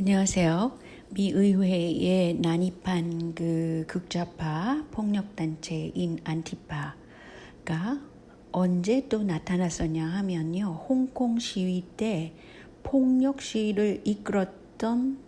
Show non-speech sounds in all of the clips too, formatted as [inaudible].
안녕하세요. 미 의회에 난입한 그 극좌파 폭력단체인 안티파가 언제 또 나타났었냐 하면요. 홍콩 시위 때 폭력 시위를 이끌었던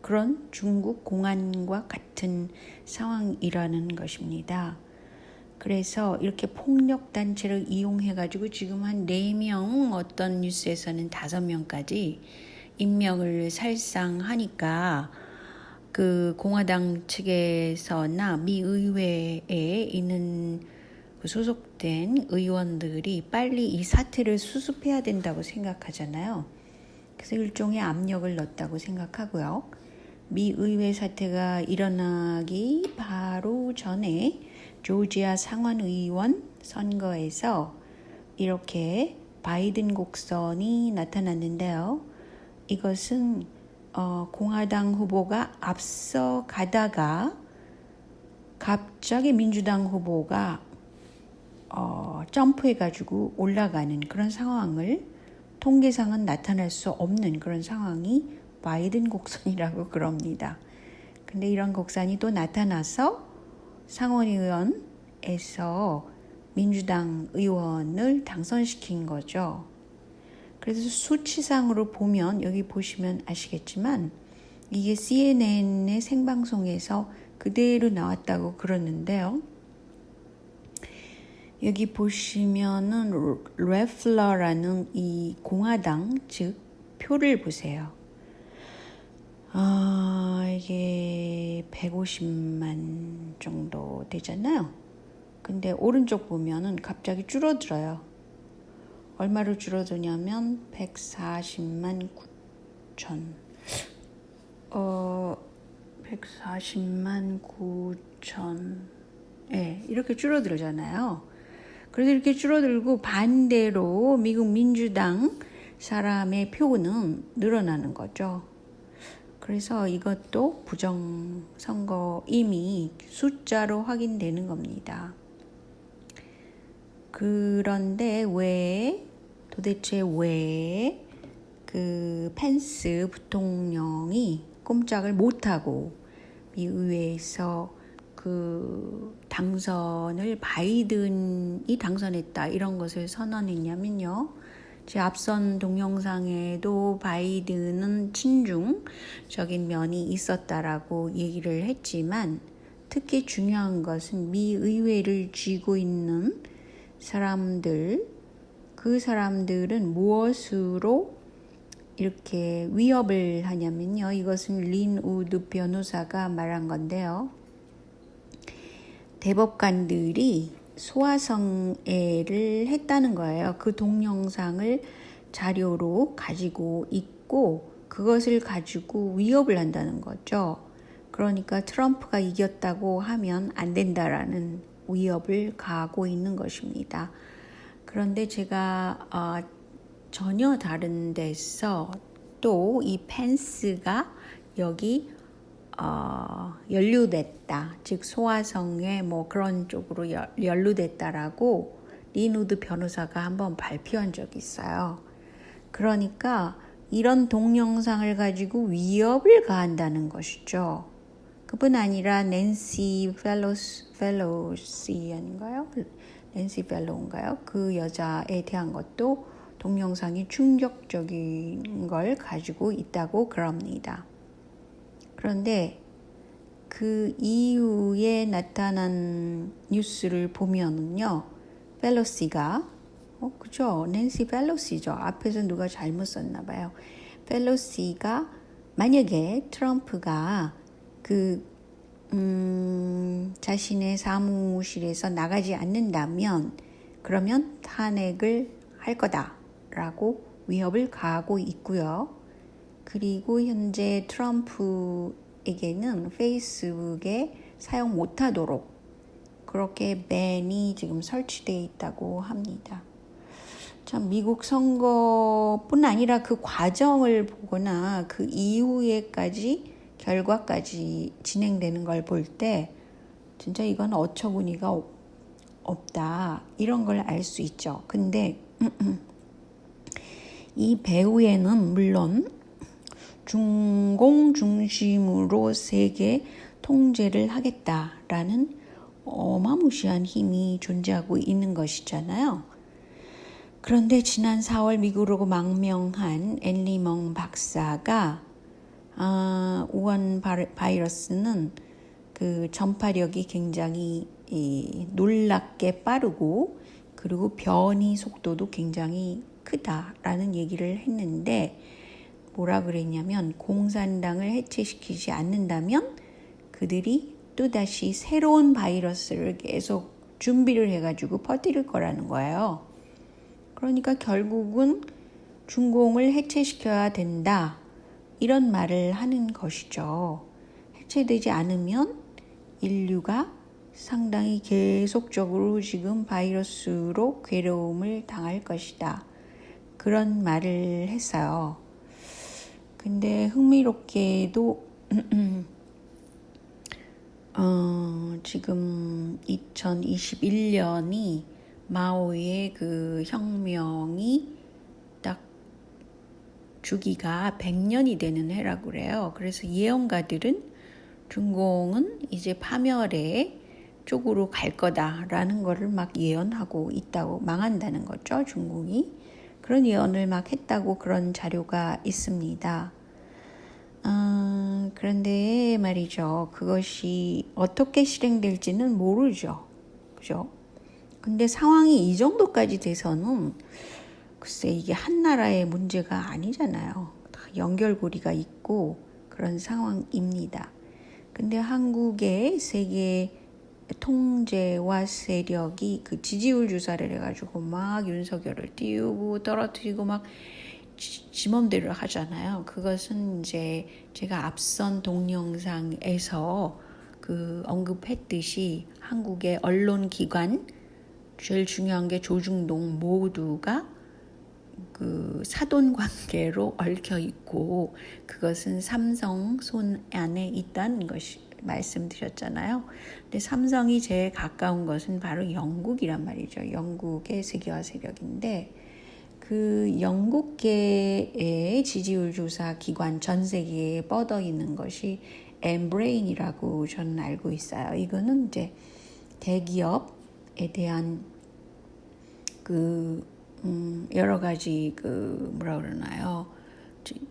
그런 중국 공안과 같은 상황이라는 것입니다. 그래서 이렇게 폭력 단체를 이용해 가지고 지금 한네명 어떤 뉴스에서는 다섯 명까지 임명을 살상하니까 그 공화당 측에서나 미 의회에 있는 그 소속된 의원들이 빨리 이 사태를 수습해야 된다고 생각하잖아요. 그래서 일종의 압력을 넣었다고 생각하고요. 미 의회 사태가 일어나기 바로 전에 조지아 상원의원 선거에서 이렇게 바이든 곡선이 나타났는데요. 이것은 어, 공화당 후보가 앞서 가다가 갑자기 민주당 후보가 어, 점프해가지고 올라가는 그런 상황을 통계상은 나타날 수 없는 그런 상황이 바이든 곡선이라고 [laughs] 그럽니다. 근데 이런 곡선이 또 나타나서 상원의원에서 민주당 의원을 당선시킨 거죠. 그래서 수치상으로 보면 여기 보시면 아시겠지만 이게 CNN의 생방송에서 그대로 나왔다고 그러는데요. 여기 보시면은 레플러라는 이 공화당 즉 표를 보세요. 아, 이게 150만 정도 되잖아요. 근데 오른쪽 보면은 갑자기 줄어들어요. 얼마로 줄어드냐면 140만 9천. 어, 140만 9천. 예, 네, 이렇게 줄어들잖아요. 그래서 이렇게 줄어들고 반대로 미국 민주당 사람의 표는 늘어나는 거죠. 그래서 이것도 부정선거 이미 숫자로 확인되는 겁니다. 그런데 왜 도대체 왜 그 펜스 부통령이 꼼짝을 못하고 미 의회에서 그 당선을 바이든이 당선했다 이런 것을 선언했냐면요. 제 앞선 동영상에도 바이든은 친중적인 면이 있었다라고 얘기를 했지만 특히 중요한 것은 미 의회를 쥐고 있는 사람들, 그 사람들은 무엇으로 이렇게 위협을 하냐면요. 이것은 린 우드 변호사가 말한 건데요. 대법관들이 소아성애를 했다는 거예요. 그 동영상을 자료로 가지고 있고 그것을 가지고 위협을 한다는 거죠. 그러니까 트럼프가 이겼다고 하면 안 된다라는 위협을 가하고 있는 것입니다. 그런데 제가 어, 전혀 다른 데서 또 이 펜스가 여기 어, 연루됐다. 즉 소아성애 뭐 그런 쪽으로 연루됐다라고 리누드 변호사가 한번 발표한 적이 있어요. 그러니까 이런 동영상을 가지고 위협을 가한다는 것이죠. 그뿐 아니라 낸시 펠로스 펠로시 아닌가요? 낸시 펠로인가요? 그 여자에 대한 것도 동영상이 충격적인 걸 가지고 있다고 그럽니다. 그런데 그 이후에 나타난 뉴스를 보면은요, 펠로시가 어, 그죠? 낸시 펠로시죠. 앞에서 누가 잘못 썼나 봐요. 펠로시가 만약에 트럼프가 그 음, 자신의 사무실에서 나가지 않는다면 그러면 탄핵을 할 거다라고 위협을 가하고 있고요. 그리고 현재 트럼프에게는 페이스북에 사용 못하도록 그렇게 밴이 지금 설치되어 있다고 합니다. 참 미국 선거뿐 아니라 그 과정을 보거나 그 이후에까지 결과까지 진행되는 걸 볼 때 진짜 이건 어처구니가 없다 이런 걸 알 수 있죠. 근데 [clears throat] 이 배우에는 물론 중공 중심으로 세계 통제를 하겠다라는 어마무시한 힘이 존재하고 있는 것이잖아요. 그런데 지난 4월 미국으로 망명한 앤리멍 박사가 아, 우한 바이러스는 그 전파력이 굉장히 이, 놀랍게 빠르고 그리고 변이 속도도 굉장히 크다라는 얘기를 했는데 뭐라 그랬냐면 공산당을 해체시키지 않는다면 그들이 또다시 새로운 바이러스를 계속 준비를 해가지고 퍼뜨릴 거라는 거예요. 그러니까 결국은 중공을 해체시켜야 된다. 이런 말을 하는 것이죠. 해체되지 않으면 인류가 상당히 계속적으로 지금 바이러스로 괴로움을 당할 것이다. 그런 말을 했어요. 근데 흥미롭게도 [clears throat] 어, 지금 2021년이 마오의 그 혁명이 딱 주기가 100년이 되는 해라고 그래요. 그래서 예언가들은 중공은 이제 파멸의 쪽으로 갈 거다라는 거를 막 예언하고 있다고 망한다는 거죠. 중공이. 그런 예언을 막 했다고 그런 자료가 있습니다. 어, 그런데 말이죠. 그것이 어떻게 실행될지는 모르죠. 그죠? 근데 상황이 이 정도까지 돼서는 글쎄 이게 한 나라의 문제가 아니잖아요. 다 연결고리가 있고 그런 상황입니다. 근데 한국의 세계 통제와 세력이 그 지지율 조사를 해가지고 막 윤석열을 띄우고 떨어뜨리고 막 지맘대로 하잖아요. 그것은 이제 제가 앞선 동영상에서 그 언급했듯이 한국의 언론 기관 제일 중요한 게 조중동 모두가 그 사돈 관계로 얽혀 있고 그것은 삼성 손 안에 있다는 것이 말씀드렸잖아요. 근데 삼성이 제일 가까운 것은 바로 영국이란 말이죠. 영국의 세계화 세력인데 그 영국계의 지지율 조사 기관 전 세계에 뻗어 있는 것이 엠브레인이라고 저는 알고 있어요. 이거는 이제 대기업에 대한 그 음, 여러 가지 그 뭐라 그러나요?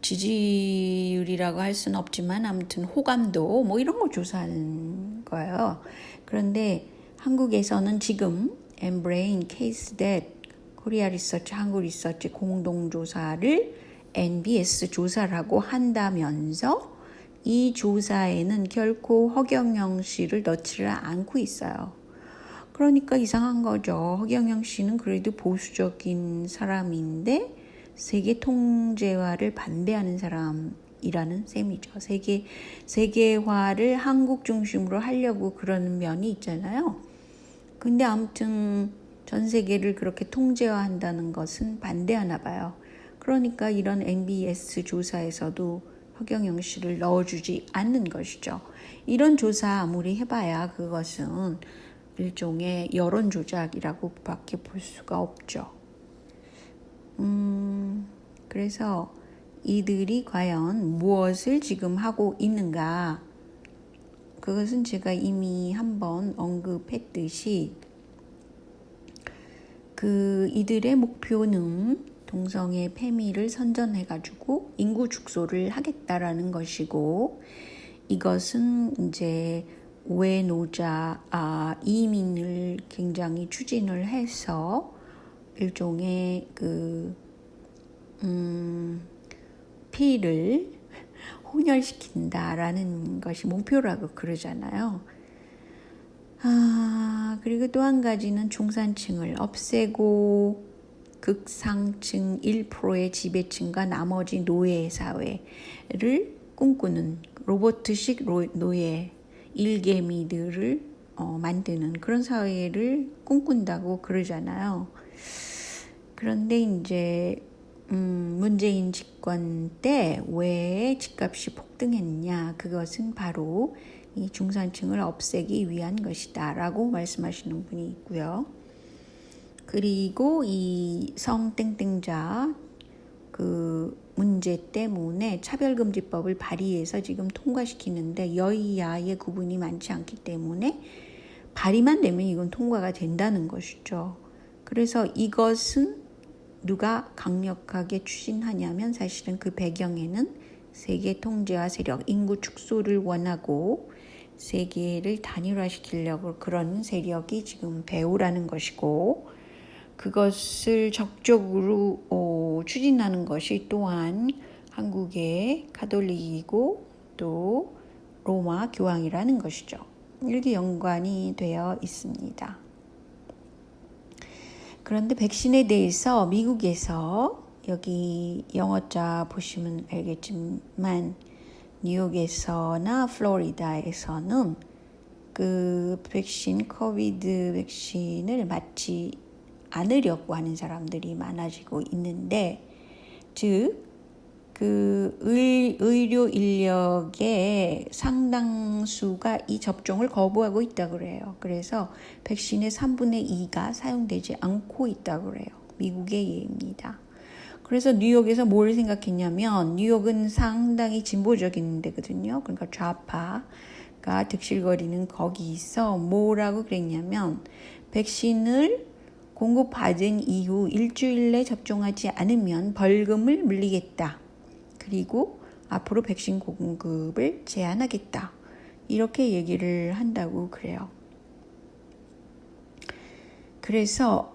지지율이라고 할 수는 없지만 아무튼 호감도 뭐 이런 거 조사하는 거예요. 그런데 한국에서는 지금 엠브레인 케이스 댓 코리아 리서치 한국 리서치 공동 조사를 NBS 조사라고 한다면서 이 조사에는 결코 허경영 씨를 넣지를 않고 있어요. 그러니까 이상한 거죠. 허경영 씨는 그래도 보수적인 사람인데 세계 통제화를 반대하는 사람이라는 셈이죠. 세계 세계화를 한국 중심으로 하려고 그러는 면이 있잖아요. 근데 아무튼 전 세계를 그렇게 통제화한다는 것은 반대하나 봐요. 그러니까 이런 MBS 조사에서도 허경영 씨를 넣어주지 않는 것이죠. 이런 조사 아무리 해봐야 그것은 일종의 여론 조작이라고 밖에 볼 수가 없죠. 음, 그래서 이들이 과연 무엇을 지금 하고 있는가? 그것은 제가 이미 한번 언급했듯이 그 이들의 목표는 동성애 폐미를 선전해가지고 인구 축소를 하겠다라는 것이고 이것은 이제 외노자 아, 이민을 굉장히 추진을 해서 일종의 그 음, 피를 [laughs] 혼혈시킨다라는 것이 목표라고 그러잖아요. 아, 그리고 또 한 가지는 중산층을 없애고 극상층 1%의 지배층과 나머지 노예 사회를 꿈꾸는 로버트식 노예 일개미들을 어, 만드는 그런 사회를 꿈꾼다고 그러잖아요. 그런데 이제 음, 문재인 집권 때 왜 집값이 폭등했냐? 그것은 바로 이 중산층을 없애기 위한 것이다라고 말씀하시는 분이 있고요. 그리고 이 성땡땡자 그 문제 때문에 차별금지법을 발의해서 지금 통과시키는데 여야의 구분이 많지 않기 때문에 발의만 되면 이건 통과가 된다는 것이죠. 그래서 이것은 누가 강력하게 추진하냐면 사실은 그 배경에는 세계 통제와 세력, 인구 축소를 원하고 세계를 단일화시키려고 그런 세력이 지금 배우라는 것이고 그것을 적극적으로 어, 추진하는 것이 또한 한국의 가톨릭이고 또 로마 교황이라는 것이죠. 이렇게 연관이 되어 있습니다. 그런데 백신에 대해서 미국에서 여기 영어자 보시면 알겠지만 뉴욕에서나 플로리다에서는 그 백신 코비드 백신을 맞지 않으려고 하는 사람들이 많아지고 있는데 즉그 의료 인력의 상당수가 이 접종을 거부하고 있다 그래요. 그래서 백신의 3분의 2가 사용되지 않고 있다 그래요. 미국의 예입니다. 그래서 뉴욕에서 뭘 생각했냐면 뉴욕은 상당히 진보적인 데거든요. 그러니까 좌파가 득실거리는 거기서 뭐라고 그랬냐면 백신을 공급받은 이후 일주일 내 접종하지 않으면 벌금을 물리겠다. 그리고 앞으로 백신 공급을 제한하겠다. 이렇게 얘기를 한다고 그래요. 그래서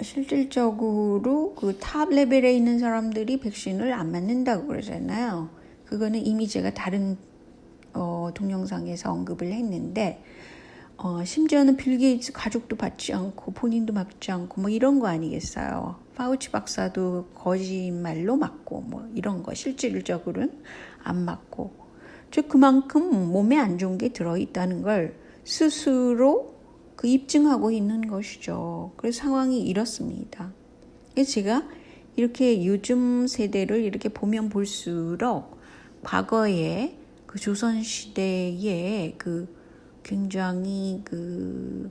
실질적으로 그 탑 레벨에 있는 사람들이 백신을 안 맞는다고 그러잖아요. 그거는 이미 제가 다른 어, 동영상에서 언급을 했는데 어, 심지어는 빌 게이츠 가족도 받지 않고 본인도 맞지 않고 뭐 이런 거 아니겠어요. 파우치 박사도 거짓말로 맞고 뭐 이런 거 실질적으로는 안 맞고 즉 그만큼 몸에 안 좋은 게 들어 있다는 걸 스스로 그 입증하고 있는 것이죠. 그래서 상황이 이렇습니다. 제가 이렇게 요즘 세대를 이렇게 보면 볼수록 과거에 그 조선 시대의 그 굉장히 그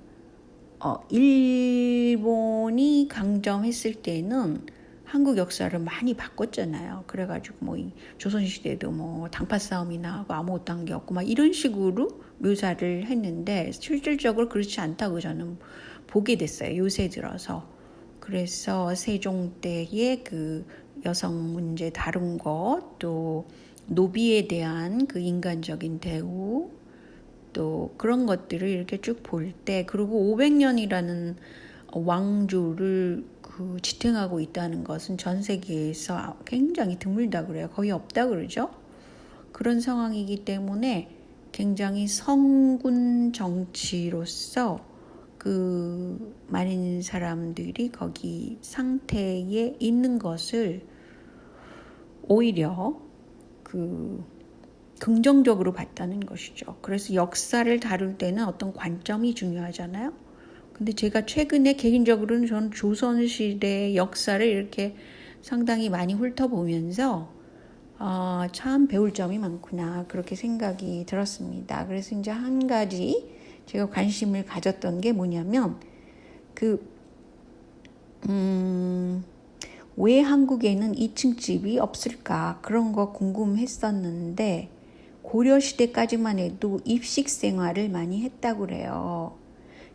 어, 일본이 강점했을 때는 한국 역사를 많이 바꿨잖아요. 그래가지고 뭐 조선시대도 뭐 당파 싸움이나 하고 아무것도 한 게 없고 막 이런 식으로 묘사를 했는데 실질적으로 그렇지 않다고 저는 보게 됐어요. 요새 들어서. 그래서 세종 때의 그 여성 문제 다룬 것, 또 노비에 대한 그 인간적인 대우, 또 그런 것들을 이렇게 쭉 볼 때, 그리고 500년이라는 왕조를 그 지탱하고 있다는 것은 전 세계에서 굉장히 드물다 그래요. 거의 없다 그러죠. 그런 상황이기 때문에 굉장히 성군 정치로서 그 많은 사람들이 거기 상태에 있는 것을 오히려 그 긍정적으로 봤다는 것이죠. 그래서 역사를 다룰 때는 어떤 관점이 중요하잖아요. 근데 제가 최근에 개인적으로는 전 조선시대 역사를 이렇게 상당히 많이 훑어보면서 어, 참 배울 점이 많구나 그렇게 생각이 들었습니다. 그래서 이제 한 가지 제가 관심을 가졌던 게 뭐냐면 그 음, 왜 한국에는 2층 집이 없을까 그런 거 궁금했었는데 고려 시대까지만 해도 입식 생활을 많이 했다고 그래요.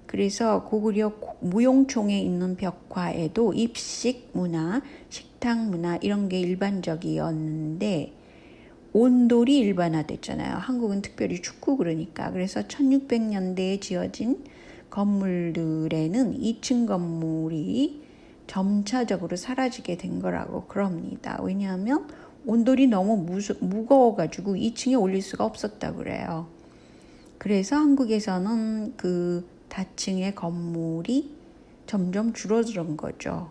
그래서 고구려 무용총에 있는 벽화에도 입식 문화, 식탁 문화 이런 게 일반적이었는데 온돌이 일반화됐잖아요. 한국은 특별히 춥고 그러니까. 그래서 1600년대에 지어진 건물들에는 2층 건물이 점차적으로 사라지게 된 거라고 그럽니다. 왜냐하면 온돌이 너무 무수, 무거워가지고 2층에 올릴 수가 없었다 그래요. 그래서 한국에서는 그 다층의 건물이 점점 줄어드는 거죠.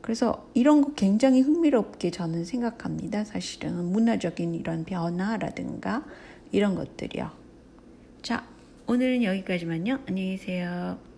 그래서 이런 거 굉장히 흥미롭게 저는 생각합니다. 사실은 문화적인 이런 변화라든가 이런 것들이요. 자, 오늘은 여기까지만요. 안녕히 계세요.